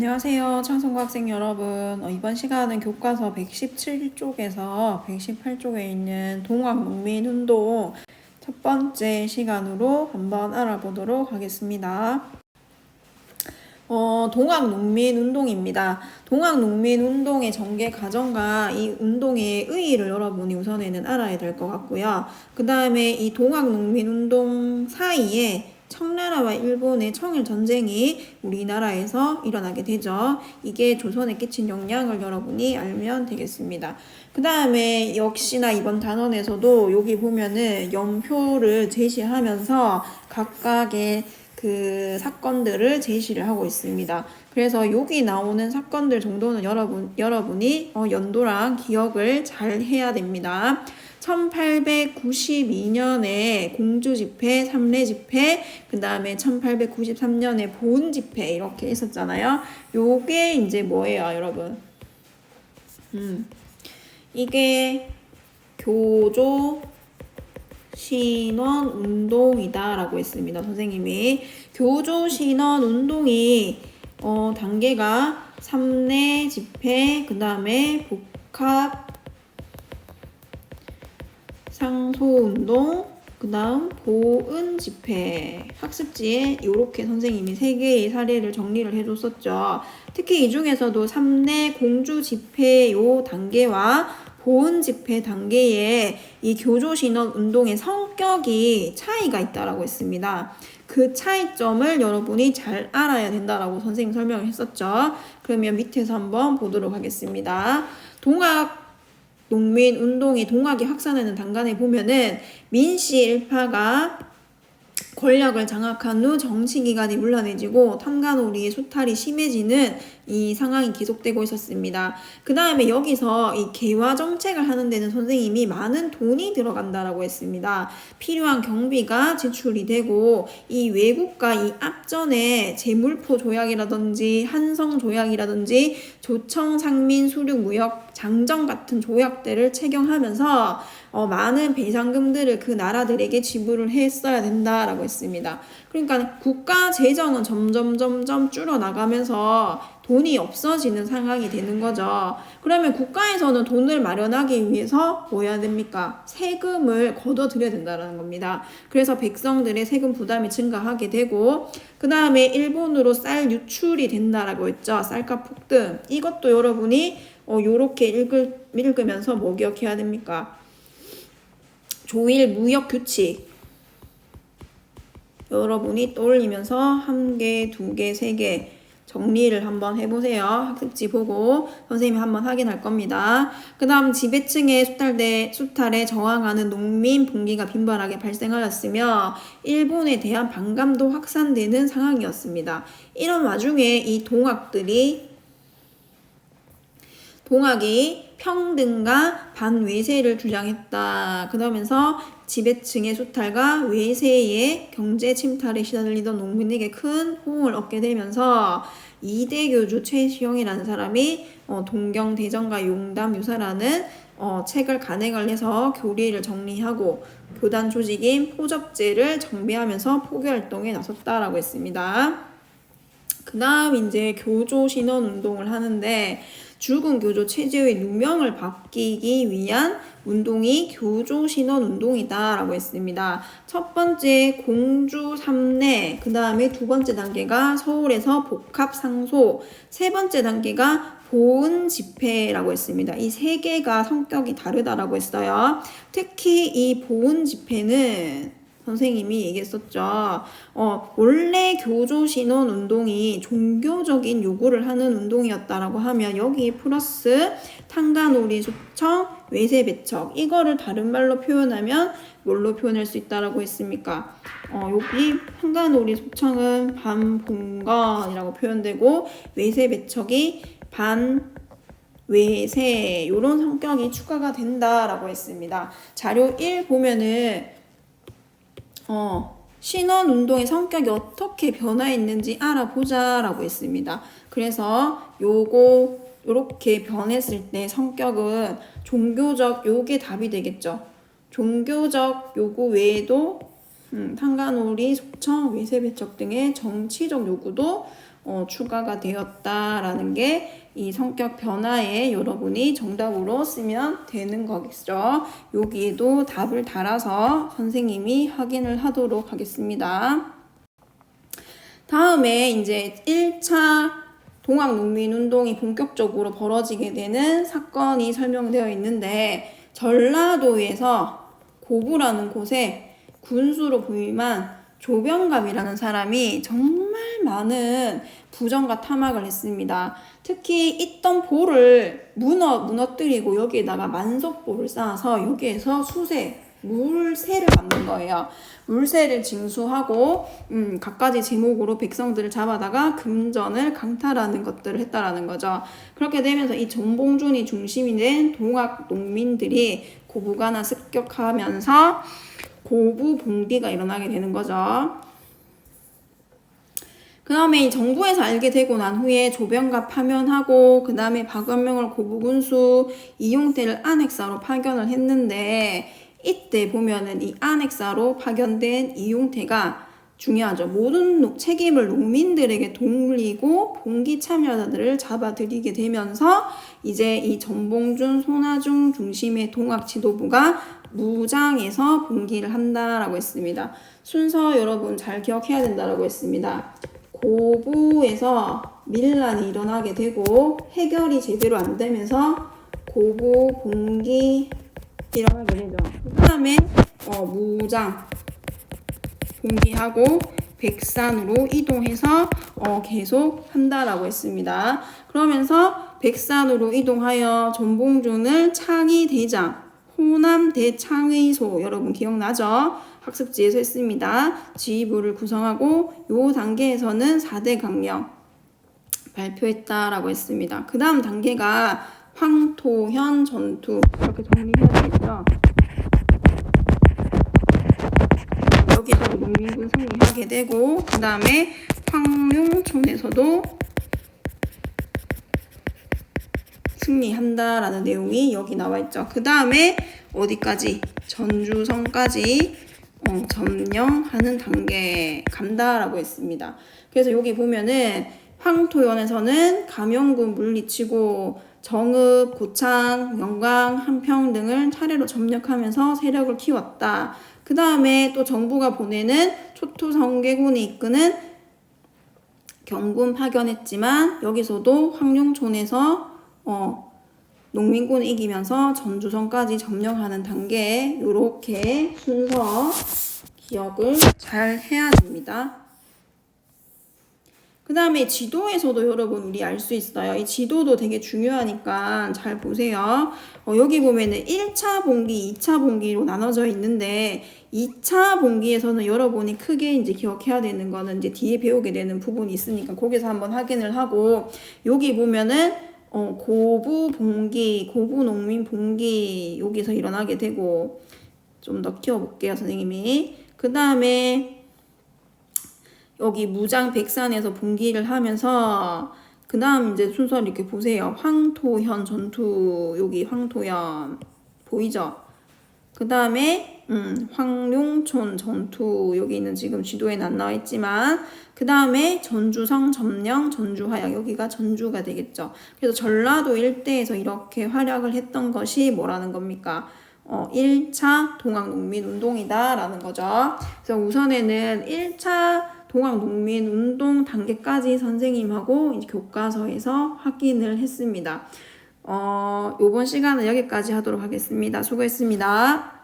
안녕하세요. 창성고 학생 여러분. 어, 이번 시간은 교과서 117쪽에서 118쪽에 있는 동학농민운동 첫 번째 시간으로 한번 알아보도록 하겠습니다. 어, 동학 농민 운동입니다. 동학 농민 운동의 전개 과정과 이 운동의 의의를 여러분이 우선에는 알아야 될 것 같고요. 그 다음에 이 동학 농민 운동 사이에 청나라와 일본의 청일 전쟁이 우리나라에서 일어나게 되죠. 이게 조선에 끼친 영향을 여러분이 알면 되겠습니다. 그 다음에 역시나 이번 단원에서도 여기 보면은 연표를 제시하면서 각각의 그 사건들을 제시를 하고 있습니다. 그래서 여기 나오는 사건들 정도는 여러분 여러분이 어, 연도랑 기억을 잘 해야 됩니다. 1892년에 공주 집회, 삼례 집회, 그 다음에 1893년에 보은 집회 이렇게 있었잖아요. 요게 이제 뭐예요, 여러분? 음, 이게 교조 신원 운동이다라고 했습니다. 선생님이 교조 신원 운동이 어, 단계가 삼례 집회, 그 다음에 복합 상소운동, 그 다음 보은 집회 학습지에 이렇게 선생님이 세 개의 사례를 정리를 해줬었죠. 특히 이 중에서도 3내 공주 집회 요 단계와 보은 집회 단계에 이 교조 신원 운동의 성격이 차이가 있다라고 했습니다. 그 차이점을 여러분이 잘 알아야 된다라고 선생님 설명을 했었죠. 그러면 밑에서 한번 보도록 하겠습니다. 동학 농민 운동이 동학이 확산하는 단간에 보면은 민씨 일파가 권력을 장악한 후 정치기관이 물러내지고 탐관오리의 수탈이 심해지는 이 상황이 계속되고 있었습니다. 그 다음에 여기서 이 개화 정책을 하는 데는 선생님이 많은 돈이 들어간다라고 했습니다. 필요한 경비가 지출이 되고 이 외국과 이 앞전에 재물포 조약이라든지 한성 조약이라든지 조청 상민 수륙 무역 장정 같은 조약들을 체결하면서 어, 많은 배상금들을 그 나라들에게 지불을 했어야 된다라고 했습니다. 그러니까 국가 재정은 점점 점점 줄어 나가면서 돈이 없어지는 상황이 되는 거죠. 그러면 국가에서는 돈을 마련하기 위해서 뭐 해야 됩니까? 세금을 걷어들여야 된다는 겁니다. 그래서 백성들의 세금 부담이 증가하게 되고 그 다음에 일본으로 쌀 유출이 된다라고 했죠. 쌀값 폭등. 이것도 여러분이 어, 요렇게 읽을, 읽으면서 뭐 기억해야 됩니까? 조일 무역 규칙. 여러분이 떠올리면서 한 개, 두 개, 세 개 정리를 한번 해보세요. 학습지 보고 선생님이 한번 확인할 겁니다. 그 다음 지배층의 수탈대, 수탈에 저항하는 농민 봉기가 빈번하게 발생하였으며 일본에 대한 반감도 확산되는 상황이었습니다. 이런 와중에 이 동학들이 동학이 평등과 반외세를 주장했다. 그러면서 지배층의 수탈과 외세의 경제 침탈에 시달리던 농민에게 큰 호응을 얻게 되면서 이대 교주 최시영이라는 사람이 어, 동경 대전과 용담 유사라는 어, 책을 간행을 해서 교리를 정리하고 교단 조직인 포접제를 정비하면서 포교 활동에 나섰다라고 했습니다. 그 다음 이제 교조 신원 운동을 하는데 죽은 교조 체제의 누명을 바뀌기 위한 운동이 교조 신원 운동이다라고 했습니다. 첫 번째 공주 삼례, 그 다음에 두 번째 단계가 서울에서 복합 상소, 세 번째 단계가 보은 집회라고 했습니다. 이 세 개가 성격이 다르다라고 했어요. 특히 이 보은 집회는 선생님이 얘기했었죠. 어, 원래 교조 신원 운동이 종교적인 요구를 하는 운동이었다라고 하면 여기 플러스 탄가놀이 소청, 외세 배척 이거를 다른 말로 표현하면 뭘로 표현할 수 있다라고 했습니까? 어, 여기 탄가놀이 소청은 반봉건이라고 표현되고 외세 배척이 반 외세 이런 성격이 추가가 된다라고 했습니다. 자료 1 보면은 어, 신원 운동의 성격이 어떻게 변화했는지 알아보자 라고 했습니다. 그래서 요거 이렇게 변했을 때 성격은 종교적 요게 답이 되겠죠. 종교적 요구 외에도 음, 탄간오리, 소청, 외세배척 등의 정치적 요구도 어, 추가가 되었다라는 게 이 성격 변화에 여러분이 정답으로 쓰면 되는 거겠죠. 여기에도 답을 달아서 선생님이 확인을 하도록 하겠습니다. 다음에 이제 1차 동학 농민 운동이 본격적으로 벌어지게 되는 사건이 설명되어 있는데 전라도에서 고부라는 곳에 군수로 부임한 조병갑이라는 사람이 정말 많은 부정과 탐악을 했습니다. 특히 있던 볼을 무너, 무너뜨리고 여기에다가 만석볼을 쌓아서 여기에서 수세, 물새를 만든 거예요. 물새를 징수하고 음, 갖가지 제목으로 백성들을 잡아다가 금전을 강탈하는 것들을 했다라는 거죠. 그렇게 되면서 이 전봉준이 중심이 된 동학 농민들이 고부가나 습격하면서 고부 봉기가 일어나게 되는 거죠. 그 다음에 이 정부에서 알게 되고 난 후에 조병갑 파면하고 그 다음에 박원명을 고부군수 이용태를 안핵사로 파견을 했는데 이때 보면은 이 안핵사로 파견된 이용태가 중요하죠. 모든 노- 책임을 농민들에게 돌리고 봉기 참여자들을 잡아들이게 되면서 이제 이 전봉준, 손아중 중심의 동학 지도부가 무장해서 봉기를 한다라고 했습니다. 순서 여러분 잘 기억해야 된다라고 했습니다. 고부에서 밀란이 일어나게 되고 해결이 제대로 안 되면서 고부 봉기 일어나게 되죠. 그 다음에 어, 무장 봉기하고 백산으로 이동해서 어, 계속 한다라고 했습니다. 그러면서 백산으로 이동하여 전봉준을 창의 대장, 호남 대창의소 여러분 기억나죠? 학습지에서 했습니다. 지휘부를 구성하고 요 단계에서는 4대 강령 발표했다라고 했습니다. 그 다음 단계가 황토현 전투 이렇게 정리해야 되겠죠? 농민군 승리하게 되고 그 다음에 황룡촌에서도 승리한다라는 내용이 여기 나와 있죠. 그 다음에 어디까지 전주성까지 어, 점령하는 단계에 간다라고 했습니다. 그래서 여기 보면은 황토연에서는 감영군 물리치고 정읍, 고창, 영광, 한평 등을 차례로 점령하면서 세력을 키웠다. 그 다음에 또 정부가 보내는 초토성계군이 이끄는 경군 파견했지만 여기서도 황룡촌에서 어, 농민군 이기면서 전주성까지 점령하는 단계에 이렇게 순서 기억을 잘 해야 됩니다. 그 다음에 지도에서도 여러분 우리 알 수 있어요. 이 지도도 되게 중요하니까 잘 보세요. 어, 여기 보면은 1차 봉기, 2차 봉기로 나눠져 있는데 2차 봉기에서는 여러분이 크게 이제 기억해야 되는 거는 이제 뒤에 배우게 되는 부분이 있으니까 거기서 한번 확인을 하고 여기 보면은 어, 고부 봉기, 고부 농민 봉기 여기서 일어나게 되고 좀 더 키워볼게요 선생님이. 그 다음에 여기 무장 백산에서 봉기를 하면서 그 다음 이제 순서를 이렇게 보세요. 황토현 전투 여기 황토현 보이죠? 그 다음에 음, 황룡촌 전투 여기는 지금 지도에는 안 나와 있지만 그 다음에 전주성 점령 전주화약 여기가 전주가 되겠죠. 그래서 전라도 일대에서 이렇게 활약을 했던 것이 뭐라는 겁니까? 어, 1차 동학농민운동이다라는 거죠. 그래서 우선에는 1차 동학농민운동 단계까지 선생님하고 교과서에서 확인을 했습니다. 어, 이번 시간은 여기까지 하도록 하겠습니다. 수고했습니다.